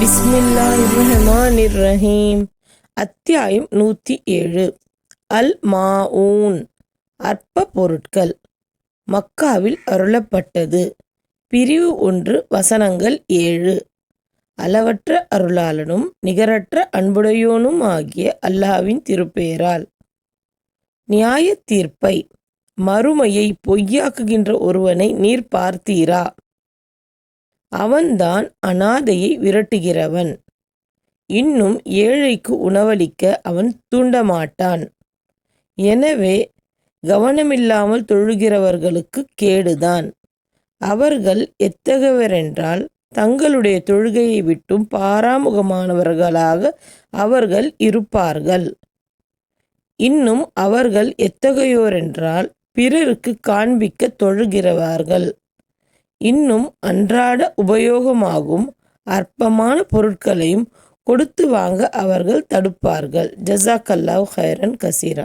பிஸ்மில்லாஹ் ரஹீம் அத்தியாயம் நூற்றி ஏழு அல் மாஊன் அற்ப பொருட்கள் மக்காவில் அருளப்பட்டது. பிரிவு ஒன்று வசனங்கள் ஏழு. அளவற்ற அருளாளனும் நிகரற்ற அன்புடையோனும் ஆகிய அல்லாவின் திருப்பெயரால். நியாய தீர்ப்பை. மறுமையை பொய்யாக்குகின்ற ஒருவனை நீர் பார்த்தீரா? அவன்தான் அனாதையை விரட்டுகிறவன். இன்னும் ஏழைக்கு உணவளிக்க அவன் தூண்டமாட்டான். எனவே கவனமில்லாமல் தொழுகிறவர்களுக்கு கேடுதான். அவர்கள் எத்தகவரென்றால் தங்களுடைய தொழுகையை விட்டும் பாராமுகமானவர்களாக அவர்கள் இருப்பார்கள். இன்னும் அவர்கள் எத்தகையோரென்றால் பிறருக்கு காண்பிக்க தொழுகிறவார்கள். இன்னும் அன்றாட உபயோகமாகும் அற்பமான பொருட்களையும் கொடுத்து வாங்க அவர்கள் தடுப்பார்கள். ஜசாக்கல்லாஹ் ஹைரன் கசீரா.